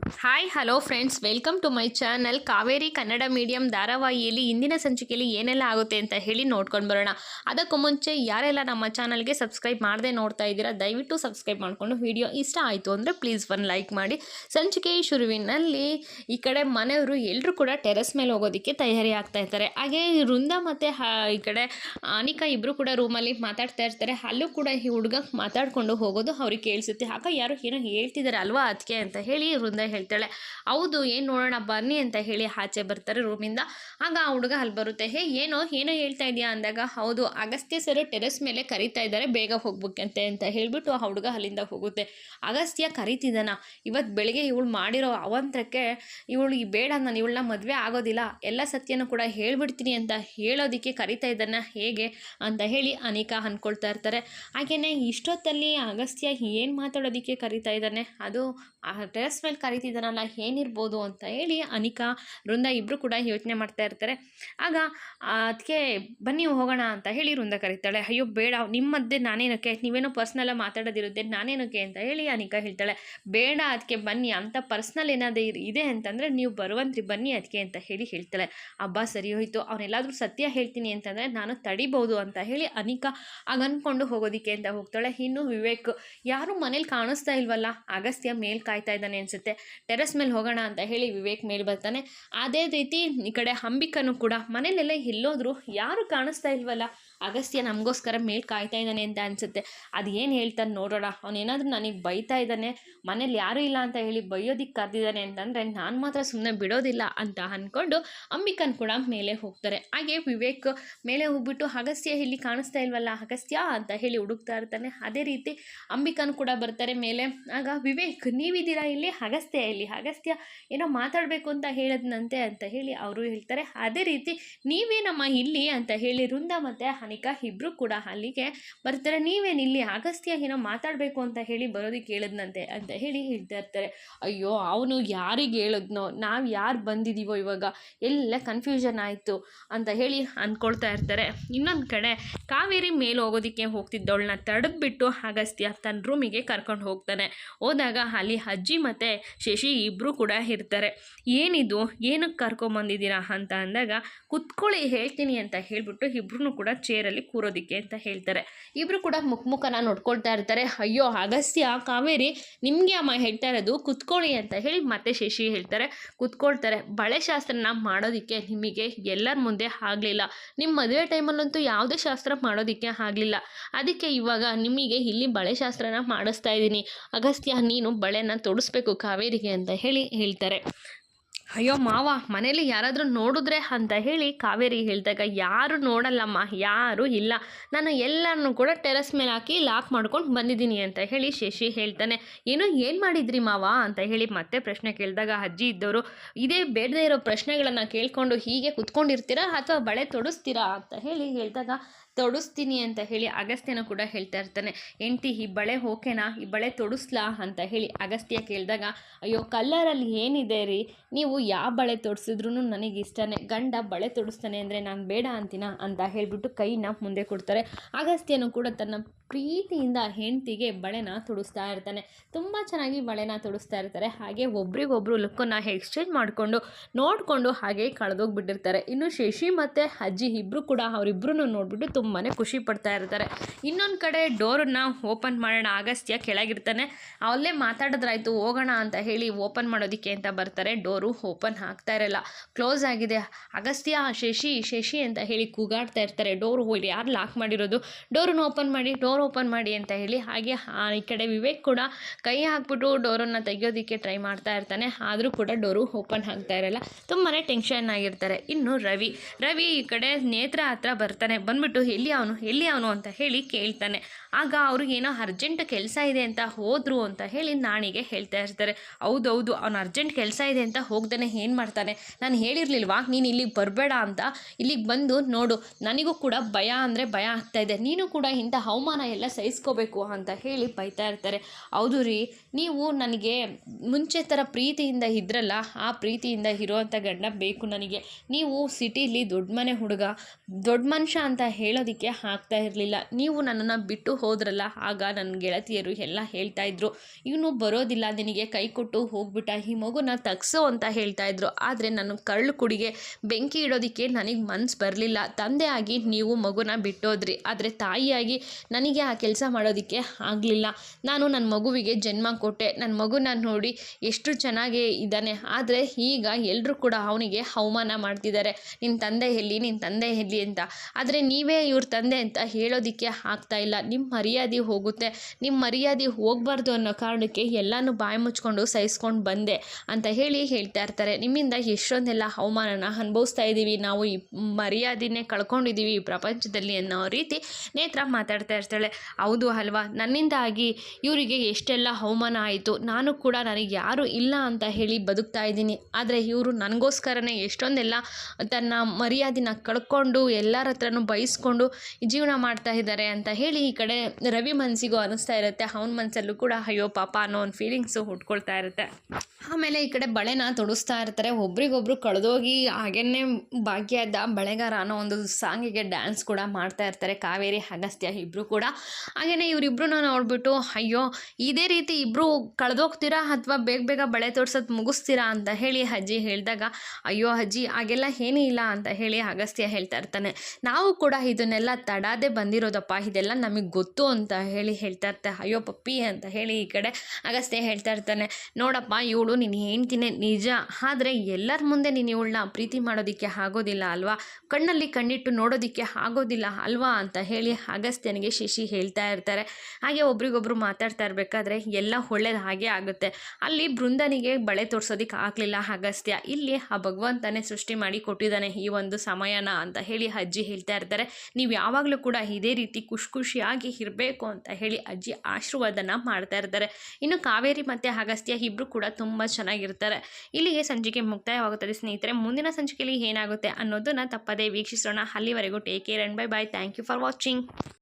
Hi hello friends welcome to my channel Kaveri Kannada medium ಧಾರಾವಾಹಿಯಲ್ಲಿ ಇಂದಿನ ಸಂಚಿಕೆಯಲ್ಲಿ ಏನೆಲ್ಲ ಆಗುತ್ತೆ ಅಂತ ಹೇಳಿ ನೋಡ್ಕೊಂಡು ಬರೋಣ ಅದಕ್ಕೂ ಮುಂಚೆ ಯಾರೆಲ್ಲ ನಮ್ಮ ಚಾನಲ್ಗೆ ಸಬ್ಸ್ಕ್ರೈಬ್ ಮಾಡದೆ ನೋಡ್ತಾ ಇದ್ದೀರಾ ದಯವಿಟ್ಟು ಸಬ್ಸ್ಕ್ರೈಬ್ ಮಾಡಿಕೊಂಡು ವಿಡಿಯೋ ಇಷ್ಟ ಆಯಿತು ಅಂದರೆ ಪ್ಲೀಸ್ ಒಂದು ಲೈಕ್ ಮಾಡಿ ಸಂಚಿಕೆ ಶುರುವಿನಲ್ಲಿ ಈ ಕಡೆ ಮನೆಯವರು ಎಲ್ಲರೂ ಕೂಡ ಟೆರೆಸ್ ಮೇಲೆ ಹೋಗೋದಕ್ಕೆ ತಯಾರಿ ಆಗ್ತಾ ಇರ್ತಾರೆ ಹಾಗೆ ವೃಂದ ಮತ್ತು ಈ ಕಡೆ ಅನಿಕಾ ಇಬ್ಬರು ಕೂಡ ರೂಮಲ್ಲಿ ಮಾತಾಡ್ತಾ ಇರ್ತಾರೆ ಅಲ್ಲೂ ಕೂಡ ಈ ಹುಡುಗ ಮಾತಾಡಿಕೊಂಡು ಹೋಗೋದು ಅವ್ರಿಗೆ ಕೇಳಿಸುತ್ತೆ ಆಗ ಯಾರು ಏನೋ ಹೇಳ್ತಿದ್ದಾರೆ ಅಲ್ವಾ ಅದಕ್ಕೆ ಅಂತ ಹೇಳಿ ವೃಂದ ಹೇಳ್ತಾಳೆ, ಹೌದು, ಏನು ನೋಡೋಣ, ಬನ್ನಿ ಅಂತ ಹೇಳಿ ಆಚೆ ಬರ್ತಾರೆ ರೂಮಿಂದ. ಆಗ ಆ ಹುಡುಗ ಅಲ್ಲಿ ಬರುತ್ತೆ, ಹೇ, ಏನೋ ಏನೋ ಹೇಳ್ತಾ ಇದೆಯಾ? ಅಂದಾಗ, ಹೌದು, ಅಗಸ್ತ್ಯ ಸರ್ ಟೆರೆಸ್ ಮೇಲೆ ಕರಿತಾ ಇದ್ದಾರೆ, ಬೇಗ ಹೋಗ್ಬೇಕಂತೆ ಅಂತ ಹೇಳಿಬಿಟ್ಟು ಆ ಹುಡುಗ ಅಲ್ಲಿಂದ ಹೋಗುತ್ತೆ. ಅಗಸ್ತ್ಯ ಕರಿತಿದ್ದಾನ ಇವತ್ತು ಬೆಳಿಗ್ಗೆ ಇವಳು ಮಾಡಿರೋ ಅವಂತರಕ್ಕೆ ಇವಳು ಬೇಡ ನಾನು, ಇವಳನ್ನ ಮದುವೆ ಆಗೋದಿಲ್ಲ, ಎಲ್ಲ ಸತ್ಯನೂ ಕೂಡ ಹೇಳ್ಬಿಡ್ತೀನಿ ಅಂತ ಹೇಳೋದಕ್ಕೆ ಕರಿತಾ ಇದ್ದಾನ, ಹೇಗೆ? ಅಂತ ಹೇಳಿ ಅನಿಕಾ ಅಂದ್ಕೊಳ್ತಾ ಇರ್ತಾರೆ. ಹಾಗೆಯೇ ಇಷ್ಟೊತ್ತಲ್ಲಿ ಅಗಸ್ತ್ಯ ಏನು ಮಾತಾಡೋದಕ್ಕೆ ಕರಿತಾ ಇದ್ದಾನೆ, ಅದು ಟೆರೆಸ್ ಮೇಲೆ ಕರಿತಿದ್ದಾನಲ್ಲ ಏನಿರ್ಬೋದು ಅಂತ ಹೇಳಿ ಅನಿಕಾ, ವೃಂದ ಇಬ್ಬರು ಕೂಡ ಯೋಚನೆ ಮಾಡ್ತಾ ಇರ್ತಾರೆ. ಆಗ ಅದಕ್ಕೆ ಬನ್ನಿ ಹೋಗೋಣ ಅಂತ ಹೇಳಿ ವೃಂದ ಕರೀತಾಳೆ. ಅಯ್ಯೋ, ಬೇಡ ನಿಮ್ಮ ಮಧ್ಯೆ ನಾನೇನಕ್ಕೆ? ನೀವೇನೋ ಪರ್ಸ್ನಲ್ಲ ಮಾತಾಡೋದಿರುತ್ತೆ ನಾನೇನಕ್ಕೆ? ಅಂತ ಹೇಳಿ ಅನಿಕಾ ಹೇಳ್ತಾಳೆ. ಬೇಡ ಅದಕ್ಕೆ ಬನ್ನಿ. ಅಂತ ಪರ್ಸ್ನಲ್ ಏನಾದರೂ ಇದೆ ಅಂತಂದರೆ ನೀವು ಬರುವಂತ್ರಿ ಬನ್ನಿ ಅದಕ್ಕೆ ಅಂತ ಹೇಳಿ ಹೇಳ್ತಾಳೆ. ಹಬ್ಬ ಸರಿ ಹೋಯಿತು. ಅವನೆಲ್ಲಾದರೂ ಸತ್ಯ ಹೇಳ್ತೀನಿ ಅಂತಂದರೆ ನಾನು ತಡಿಬೋದು ಅಂತ ಹೇಳಿ ಅನಿಕಾ ಆಗ ಅಂದ್ಕೊಂಡು ಹೋಗೋದಕ್ಕೆ ಅಂತ ಹೋಗ್ತಾಳೆ. ಇನ್ನು ವಿವೇಕ್, ಯಾರು ಮನೇಲಿ ಕಾಣಿಸ್ತಾ ಇಲ್ವಲ್ಲ? ಅಗಸ್ತ್ಯ ಮೇಲ್ ಕಾಯ್ತಾ ಇದ್ದಾನೆ ಅನ್ಸುತ್ತೆ. ಟೆರೆಸ್ ಮೇಲೆ ಹೋಗೋಣ ಅಂತ ಹೇಳಿ ವಿವೇಕ್ ಮೇಲೆ ಬರ್ತಾನೆ. ಅದೇ ರೀತಿ ಈ ಕಡೆ ಅಂಬಿಕನು ಕೂಡ ಮನೇಲೆಲ್ಲ ಎಲ್ಲೋದ್ರು ಯಾರು ಕಾಣಿಸ್ತಾ ಇಲ್ವಲ್ಲ, ಅಗಸ್ತ್ಯ ನಮಗೋಸ್ಕರ ಮೇಲೆ ಕಾಯ್ತಾ ಇದ್ದಾನೆ ಅಂತ ಅನಿಸುತ್ತೆ. ಅದು ಏನು ಹೇಳ್ತಾನೆ ನೋಡೋಣ ಅವನೇನಾದರೂ ನನಗೆ ಬೈತಾ ಇದ್ದಾನೆ, ಮನೇಲಿ ಯಾರೂ ಇಲ್ಲ ಅಂತ ಹೇಳಿ ಬೈಯೋದಿಕ್ಕೆ ಕರೆದಿದ್ದಾನೆ ಅಂತಂದರೆ ನಾನು ಮಾತ್ರ ಸುಮ್ಮನೆ ಬಿಡೋದಿಲ್ಲ ಅಂತ ಅಂದ್ಕೊಂಡು ಅಂಬಿಕನ್ ಕೂಡ ಮೇಲೆ ಹೋಗ್ತಾರೆ. ಹಾಗೆ ವಿವೇಕ್ ಮೇಲೆ ಹೋಗ್ಬಿಟ್ಟು, ಅಗಸ್ತ್ಯ ಇಲ್ಲಿ ಕಾಣಿಸ್ತಾ ಇಲ್ವಲ್ಲ, ಅಗಸ್ತ್ಯ ಅಂತ ಹೇಳಿ ಹುಡುಕ್ತಾ ಇರ್ತಾನೆ. ಅದೇ ರೀತಿ ಅಂಬಿಕನ್ ಕೂಡ ಬರ್ತಾರೆ ಮೇಲೆ. ಆಗ ವಿವೇಕ್, ನೀವಿದ್ದೀರಾ ಇಲ್ಲಿ? ಅಗಸ್ತ್ಯ ಇಲ್ಲಿ ಅಗಸ್ತ್ಯ ಏನೋ ಮಾತಾಡಬೇಕು ಅಂತ ಹೇಳದ್ನಂತೆ ಅಂತ ಹೇಳಿ ಅವರು ಹೇಳ್ತಾರೆ. ಅದೇ ರೀತಿ ನೀವೇನಮ್ಮ ಇಲ್ಲಿ ಅಂತ ಹೇಳಿ ವೃಂದ ಮತ್ತು ಅನಿಕಾ ಇಬ್ಬರು ಕೂಡ ಅಲ್ಲಿಗೆ ಬರ್ತಾರೆ. ನೀವೇನು ಇಲ್ಲಿ ಅಗಸ್ತ್ಯ ಏನೋ ಮಾತಾಡಬೇಕು ಅಂತ ಹೇಳಿ ಬರೋದಕ್ಕೆ ಹೇಳದ್ನಂತೆ ಅಂತ ಹೇಳಿ ಹೇಳ್ತಾ ಇರ್ತಾರೆ. ಅಯ್ಯೋ, ಅವನು ಯಾರಿಗೆ ಹೇಳದ್ನೋ, ನಾವು ಯಾರು ಬಂದಿದ್ದೀವೋ ಇವಾಗ? ಎಲ್ಲ ಕನ್ಫ್ಯೂಷನ್ ಆಯಿತು ಅಂತ ಹೇಳಿ ಅಂದ್ಕೊಳ್ತಾ ಇರ್ತಾರೆ. ಇನ್ನೊಂದು ಕಡೆ ಕಾವೇರಿ ಮೇಲೆ ಹೋಗೋದಕ್ಕೆ ಹೋಗ್ತಿದ್ದವಳನ್ನ ತಡೆದ್ಬಿಟ್ಟು ಅಗಸ್ತ್ಯ ತನ್ನ ರೂಮಿಗೆ ಕರ್ಕೊಂಡು ಹೋಗ್ತಾನೆ. ಹೋದಾಗ ಅಲ್ಲಿ ಅಜ್ಜಿ ಮತ್ತು ಶಶಿ ಇಬ್ಬರು ಕೂಡ ಇರ್ತಾರೆ. ಏನಿದು? ಏನಕ್ಕೆ ಕರ್ಕೊಂಬಂದಿದ್ದೀರಾ ಅಂತ ಅಂದಾಗ, ಕುತ್ಕೊಳ್ಳಿ, ಹೇಳ್ತೀನಿ ಅಂತ ಹೇಳಿಬಿಟ್ಟು ಇಬ್ರು ಕೂಡ ಚೇರಲ್ಲಿ ಕೂರೋದಿಕ್ಕೆ ಅಂತ ಹೇಳ್ತಾರೆ. ಇಬ್ಬರು ಕೂಡ ಮುಖ ಮುಖನ ನೋಡ್ಕೊಳ್ತಾ ಇರ್ತಾರೆ. ಅಯ್ಯೋ, ಅಗಸ್ತ್ಯ, ಕಾವೇರಿ, ನಿಮಗೆ ಅಮ್ಮ ಹೇಳ್ತಾ ಇರೋದು ಕುತ್ಕೊಳ್ಳಿ ಅಂತ ಹೇಳಿ ಮತ್ತೆ ಶಶಿ ಹೇಳ್ತಾರೆ. ಕುತ್ಕೊಳ್ತಾರೆ. ಬಳೆ ಶಾಸ್ತ್ರನ ಮಾಡೋದಕ್ಕೆ ನಿಮಗೆ ಎಲ್ಲರ ಮುಂದೆ ಆಗಲಿಲ್ಲ. ನಿಮ್ಮ ಮದುವೆ ಟೈಮಲ್ಲಂತೂ ಯಾವುದೇ ಶಾಸ್ತ್ರ ಮಾಡೋದಕ್ಕೆ ಆಗಲಿಲ್ಲ. ಅದಕ್ಕೆ ಇವಾಗ ನಿಮಗೆ ಇಲ್ಲಿ ಬಳೆ ಶಾಸ್ತ್ರನ ಮಾಡಿಸ್ತಾ ಇದ್ದೀನಿ. ಅಗಸ್ತ್ಯ, ನೀನು ಬಳೆನ ತೊಡಿಸ್ಬೇಕು ಅಂತ ಹೇಳಿ ಹೇಳ್ತಾರೆ. ಅಯ್ಯೋ ಮಾವ ಮನೇಲಿ ಯಾರಾದರೂ ನೋಡಿದ್ರೆ ಅಂತ ಹೇಳಿ ಕಾವೇರಿ ಹೇಳಿದಾಗ, ಯಾರು ನೋಡಲ್ಲಮ್ಮ, ಯಾರು ಇಲ್ಲ. ನಾನು ಎಲ್ಲರನ್ನೂ ಕೂಡ ಟೆರೆಸ್ ಮೇಲೆ ಹಾಕಿ ಲಾಕ್ ಮಾಡ್ಕೊಂಡು ಬಂದಿದ್ದೀನಿ ಅಂತ ಹೇಳಿ ಶಶಿ ಹೇಳ್ತಾನೆ. ಏನು ಏನು ಮಾಡಿದ್ರಿ ಮಾವ? ಅಂತ ಹೇಳಿ ಮತ್ತೆ ಪ್ರಶ್ನೆ ಕೇಳಿದಾಗ ಅಜ್ಜಿ ಇದ್ದವರು, ಇದೇ ಬೇಡದೇ ಇರೋ ಪ್ರಶ್ನೆಗಳನ್ನು ಕೇಳ್ಕೊಂಡು ಹೀಗೆ ಕುತ್ಕೊಂಡಿರ್ತೀರಾ ಅಥವಾ ಬಳೆ ತೊಡಿಸ್ತೀರಾ? ಅಂತ ಹೇಳಿ ಹೇಳಿದಾಗ ತೊಡಿಸ್ತೀನಿ ಅಂತ ಹೇಳಿ ಅಗಸ್ತ್ಯನ ಕೂಡ ಹೇಳ್ತಾ ಇರ್ತಾನೆ. ಎಂಟಿ ಈ ಬಳೆ ಓಕೆನಾ ಈ ಬಳೆ ತೊಡಿಸ್ಲಾ? ಅಂತ ಹೇಳಿ ಅಗಸ್ತ್ಯ ಕೇಳಿದಾಗ, ಅಯ್ಯೋ, ಕಲ್ಲರಲ್ಲಿ ಏನಿದೆ ರೀ? ನೀವು ಯಾವ ಬಳೆ ತೊಡಿಸಿದ್ರು ನನಗೆ ಇಷ್ಟನೇ. ಗಂಡ ಬಳೆ ತೊಡಿಸ್ತಾನೆ ಅಂದರೆ ನಾನು ಬೇಡ ಅಂತೀನ? ಅಂತ ಹೇಳಿಬಿಟ್ಟು ಕೈನ ಮುಂದೆ ಕೊಡ್ತಾರೆ. ಅಗಸ್ತ್ಯನು ಕೂಡ ತನ್ನ ಪ್ರೀತಿಯಿಂದ ಹೆಂಡತಿಗೆ ಬಳೆನ ತೊಡಿಸ್ತಾ ಇರ್ತಾನೆ. ತುಂಬ ಚೆನ್ನಾಗಿ ಬಳೆನ ತೊಡಿಸ್ತಾ ಇರ್ತಾರೆ. ಹಾಗೆ ಒಬ್ರಿಗೊಬ್ರು ಲುಕ್ಕನ್ನು ಎಕ್ಸ್ಚೇಂಜ್ ಮಾಡಿಕೊಂಡು, ನೋಡಿಕೊಂಡು ಹಾಗೆ ಕಳೆದೋಗ್ಬಿಟ್ಟಿರ್ತಾರೆ. ಇನ್ನು ಶಶಿ ಮತ್ತು ಅಜ್ಜಿ ಇಬ್ಬರು ಕೂಡ ಅವರಿಬ್ಬರೂ ನೋಡಿಬಿಟ್ಟು ತುಂಬಾ ಖುಷಿ ಪಡ್ತಾ ಇರ್ತಾರೆ. ಇನ್ನೊಂದು ಕಡೆ ಡೋರನ್ನ ಓಪನ್ ಮಾಡೋಣ. ಅಗಸ್ತ್ಯ ಕೆಳಗಿರ್ತಾನೆ. ಅವಲ್ಲೇ ಮಾತಾಡಿದ್ರಾಯ್ತು, ಹೋಗೋಣ ಅಂತ ಹೇಳಿ ಓಪನ್ ಮಾಡೋದಕ್ಕೆ ಅಂತ ಬರ್ತಾರೆ. ಡೋರು ಓಪನ್ ಆಗ್ತಾ ಇರಲ್ಲ. ಕ್ಲೋಸ್ ಆಗಿದೆ. ಅಗಸ್ತ್ಯ, ಶಶಿ ಶಶಿ ಅಂತ ಹೇಳಿ ಕೂಗಾಡ್ತಾ ಇರ್ತಾರೆ. ಡೋರ್ ಯಾರು ಲಾಕ್ ಮಾಡಿರೋದು? ಡೋರನ್ನು ಓಪನ್ ಮಾಡಿ, ಡೋರ್ ಓಪನ್ ಮಾಡಿ ಅಂತ ಹೇಳಿ, ಹಾಗೆ ಈ ಕಡೆ ವಿವೇಕ್ ಕೂಡ ಕೈ ಹಾಕ್ಬಿಟ್ಟು ಡೋರನ್ನು ತೆಗಿಯೋದಕ್ಕೆ ಟ್ರೈ ಮಾಡ್ತಾ ಇರ್ತಾನೆ. ಆದರೂ ಕೂಡ ಡೋರು ಓಪನ್ ಆಗ್ತಾ ಇರಲ್ಲ. ತುಂಬಾ ಟೆನ್ಷನ್ ಆಗಿರ್ತಾರೆ. ಇನ್ನು ರವಿ ರವಿ ಈ ಕಡೆ ನೇತ್ರ ಹತ್ರ ಬರ್ತಾನೆ. ಬಂದ್ಬಿಟ್ಟು ಎಲ್ಲಿ ಅವನು ಎಲ್ಲಿ ಅವನು ಅಂತ ಹೇಳಿ ಕೇಳ್ತಾನೆ. ಆಗ ಅವ್ರಿಗೆ ಏನೋ ಅರ್ಜೆಂಟ್ ಕೆಲಸ ಇದೆ ಅಂತ ಹೋದ್ರು ಅಂತ ಹೇಳಿ ನಾಣಿಗೆ ಹೇಳ್ತಾ ಇರ್ತಾರೆ. ಹೌದೌದು, ಅವನು ಅರ್ಜೆಂಟ್ ಕೆಲಸ ಇದೆ ಅಂತ ಹೋಗ್ದೇ ಏನು ಮಾಡ್ತಾನೆ? ನಾನು ಹೇಳಿರ್ಲಿಲ್ವಾ? ನೀನು ಇಲ್ಲಿಗೆ ಬರಬೇಡ ಅಂತ ಇಲ್ಲಿಗೆ ಬಂದು ನೋಡು. ನನಗೂ ಕೂಡ ಭಯ ಅಂದರೆ ಭಯ ಆಗ್ತಾ ಇದೆ. ನೀನು ಕೂಡ ಇಂಥ ಅವಮಾನ ಎಲ್ಲ ಸಹಿಸ್ಕೋಬೇಕು ಅಂತ ಹೇಳಿ ಬೈತಾ ಇರ್ತಾರೆ. ಹೌದು ರೀ, ನೀವು ನನಗೆ ಮುಂಚೆ ಥರ ಪ್ರೀತಿಯಿಂದ ಇದ್ರಲ್ಲ, ಆ ಪ್ರೀತಿಯಿಂದ ಇರೋವಂಥ ಗಂಡ ಬೇಕು ನನಗೆ. ನೀವು ಸಿಟಿಲಿ ದೊಡ್ಡ ಮನೆ ಹುಡುಗ, ದೊಡ್ಡ ಮನುಷ್ಯ ಅಂತ ಹೇಳೋದಕ್ಕೆ ಆಗ್ತಾ ಇರಲಿಲ್ಲ. ನೀವು ನನ್ನನ್ನು ಬಿಟ್ಟು ಹೋದ್ರಲ್ಲ, ಆಗ ನನ್ನ ಗೆಳತಿಯರು ಎಲ್ಲ ಹೇಳ್ತಾ ಇದ್ರು. ಇವನು ಬರೋದಿಲ್ಲ, ನಿನಗೆ ಕೈ ಕೊಟ್ಟು ಹೋಗ್ಬಿಟ್ಟ, ಈ ಮಗುನ ತಗ್ಸು ಅಂತ ಹೇಳ್ತಾ ಇದ್ರು. ಆದರೆ ನನ್ನ ಕಳ್ಳು ಕುಡಿಗೆ ಬೆಂಕಿ ಇಡೋದಕ್ಕೆ ನನಗೆ ಮನ್ಸು ಬರಲಿಲ್ಲ. ತಂದೆ ಆಗಿ ನೀವು ಮಗುನ ಬಿಟ್ಟೋದ್ರಿ. ಆದರೆ ತಾಯಿಯಾಗಿ ನನಗೆ ಆ ಕೆಲಸ ಮಾಡೋದಕ್ಕೆ ಆಗಲಿಲ್ಲ. ನಾನು ನನ್ನ ಮಗುವಿಗೆ ಜನ್ಮ ಕೊಟ್ಟೆ. ನನ್ನ ಮಗುನ ನೋಡಿ ಎಷ್ಟು ಚೆನ್ನಾಗಿ ಇದ್ದಾನೆ. ಆದರೆ ಈಗ ಎಲ್ಲರೂ ಕೂಡ ಅವನಿಗೆ ಅವಮಾನ ಮಾಡ್ತಿದ್ದಾರೆ. ನಿನ್ನ ತಂದೆ ಎಲ್ಲಿ ನಿನ್ನ ತಂದೆ ಎಲ್ಲಿ ಅಂತ. ಆದರೆ ನೀವೇ ಇವ್ರ ತಂದೆ ಅಂತ ಹೇಳೋದಕ್ಕೆ ಆಗ್ತಾ ಇಲ್ಲ. ನಿಮ್ಮ ಮರ್ಯಾದೆ ಹೋಗುತ್ತೆ. ನಿಮ್ಮ ಮರ್ಯಾದೆ ಹೋಗಬಾರ್ದು ಅನ್ನೋ ಕಾರಣಕ್ಕೆ ಎಲ್ಲನೂ ಬಾಯಿ ಮುಚ್ಕೊಂಡು ಸಹಿಸ್ಕೊಂಡು ಬಂದೆ ಅಂತ ಹೇಳಿ ಹೇಳ್ತಾ ಇರ್ತಾರೆ. ನಿಮ್ಮಿಂದ ಎಷ್ಟೊಂದೆಲ್ಲ ಅವಮಾನನ ಅನುಭವಿಸ್ತಾ ಇದ್ದೀವಿ ನಾವು ಈ ಮರ್ಯಾದೆನೇ ಕಳ್ಕೊಂಡಿದ್ದೀವಿ ಈ ಪ್ರಪಂಚದಲ್ಲಿ ಅನ್ನೋ ರೀತಿ ನೇತ್ರ ಮಾತಾಡ್ತಾ ಇರ್ತಾಳೆ ಹೌದು ಅಲ್ವಾ? ನನ್ನಿಂದಾಗಿ ಇವರಿಗೆ ಎಷ್ಟೆಲ್ಲ ಅವಮಾನ ಆಯಿತು. ನಾನು ಕೂಡ ನನಗೆ ಯಾರೂ ಇಲ್ಲ ಅಂತ ಹೇಳಿ ಬದುಕ್ತಾ ಇದ್ದೀನಿ. ಆದರೆ ಇವರು ನನಗೋಸ್ಕರನೇ ಎಷ್ಟೊಂದೆಲ್ಲ ತನ್ನ ಮರ್ಯಾದಿನ ಕಳ್ಕೊಂಡು ಎಲ್ಲರ ಹತ್ರನೂ ಬಯಸ್ಕೊಂಡು ಜೀವನ ಮಾಡ್ತಾ ಇದ್ದಾರೆ ಅಂತ ಹೇಳಿ ಈ ಕಡೆ ರವಿ ಮನಸ್ಸಿಗೂ ಅನ್ನಿಸ್ತಾ ಇರುತ್ತೆ. ಅವನ ಮನಸ್ಸಲ್ಲೂ ಕೂಡ ಅಯ್ಯೋ ಪಾಪ ಅನ್ನೋ ಒಂದು ಫೀಲಿಂಗ್ಸು ಹುಟ್ಕೊಳ್ತಾ ಇರುತ್ತೆ. ಆಮೇಲೆ ಈ ಕಡೆ ಬಳೆನ ತೊಡಿಸ್ತಾ ಇರ್ತಾರೆ. ಒಬ್ರಿಗೊಬ್ರು ಕಳೆದೋಗಿ ಹಾಗೇನೆ ಭಾಗ್ಯದ ಬಳೆಗಾರ ಅನ್ನೋ ಒಂದು ಸಾಂಗಿಗೆ ಡ್ಯಾನ್ಸ್ ಕೂಡ ಮಾಡ್ತಾ ಇರ್ತಾರೆ. ಕಾವೇರಿ, ಅಗಸ್ತ್ಯ ಇಬ್ಬರು ಕೂಡ. ಹಾಗೆಯೇ ಇವರಿಬ್ರು ನೋಡಿಬಿಟ್ಟು ಅಯ್ಯೋ, ಇದೇ ರೀತಿ ಇಬ್ಬರು ಕಳೆದೋಗ್ತೀರಾ ಅಥವಾ ಬೇಗ ಬೇಗ ಬಳೆ ತೋರ್ಸೋದು ಮುಗಿಸ್ತೀರಾ? ಅಂತ ಹೇಳಿ ಅಜ್ಜಿ ಹೇಳಿದಾಗ, ಅಯ್ಯೋ ಅಜ್ಜಿ, ಹಾಗೆಲ್ಲ ಏನೂ ಇಲ್ಲ ಅಂತ ಹೇಳಿ ಅಗಸ್ತ್ಯ ಹೇಳ್ತಾ ಇರ್ತಾನೆ. ನಾವು ಕೂಡ ಇದನ್ನೆಲ್ಲ ತಡಾದೆ ಬಂದಿರೋದಪ್ಪ, ಇದೆಲ್ಲ ನಮಗೆ ಗೊತ್ತು ಅಂತ ಹೇಳಿ ಹೇಳ್ತಾ ಇರ್ತೆ. ಅಯ್ಯೋ ಪಪ್ಪಿ ಅಂತ ಹೇಳಿ ಈ ಕಡೆ ಅಗಸ್ತ್ಯ ಹೇಳ್ತಾ ಇರ್ತಾನೆ. ನೋಡಪ್ಪ, ಇವಳು ನೀನು ಹೇಳ್ತೀನಿ ನಿಜ. ಆದರೆ ಎಲ್ಲರ ಮುಂದೆ ನೀನು ಇವಳನ್ನ ಪ್ರೀತಿ ಮಾಡೋದಕ್ಕೆ ಆಗೋದಿಲ್ಲ ಅಲ್ವಾ? ಕಣ್ಣಲ್ಲಿ ಕಣ್ಣಿಟ್ಟು ನೋಡೋದಕ್ಕೆ ಆಗೋದಿಲ್ಲ ಅಲ್ವಾ? ಅಂತ ಹೇಳಿ ಅಗಸ್ತ್ಯನಿಗೆ ಶಶಿ ಹೇಳ್ತಾ ಇರ್ತಾರೆ. ಹಾಗೆ ಒಬ್ರಿಗೊಬ್ರು ಮಾತಾಡ್ತಾ ಇರಬೇಕಾದ್ರೆ ಎಲ್ಲ ಒಳ್ಳೇದು ಹಾಗೆ ಆಗುತ್ತೆ. ಅಲ್ಲಿ ಬೃಂದನಿಗೆ ಬಳೆ ತೋರಿಸೋದಕ್ಕೆ ಆಗಲಿಲ್ಲ ಅಗಸ್ತ್ಯ. ಇಲ್ಲಿ ಆ ಭಗವಂತನೇ ಸೃಷ್ಟಿ ಮಾಡಿ ಕೊಟ್ಟಿದ್ದಾನೆ ಈ ಒಂದು ಸಮಯನ ಅಂತ ಹೇಳಿ ಅಜ್ಜಿ ಹೇಳ್ತಾ ಇರ್ತಾರೆ. ನೀವು ಯಾವಾಗಲೂ ಕೂಡ ಇದೇ ರೀತಿ ಖುಷಿ ಖುಷಿಯಾಗಿ ಇರಬೇಕು ಅಂತ ಹೇಳಿ ಅಜ್ಜಿ ಆಶೀರ್ವಾದನ ಮಾಡ್ತಾ ಇರ್ತಾರೆ. ಇನ್ನು ಕಾವೇರಿ ಮತ್ತು ಅಗಸ್ತ್ಯ ಇಬ್ಬರು ಕೂಡ ತುಂಬ ಚೆನ್ನಾಗಿರ್ತಾರೆ. ಇಲ್ಲಿಗೆ ಸಂಚಿಕೆ ಮುಕ್ತಾಯವಾಗುತ್ತದೆ. ಸ್ನೇಹಿತರೆ, ಮುಂದಿನ ಸಂಚಿಕೆಯಲ್ಲಿ ಏನಾಗುತ್ತೆ ಅನ್ನೋದನ್ನು ತಪ್ಪದೇ ವೀಕ್ಷಿಸೋಣ. ಅಲ್ಲಿವರೆಗೂ take care and bye bye thank you for watching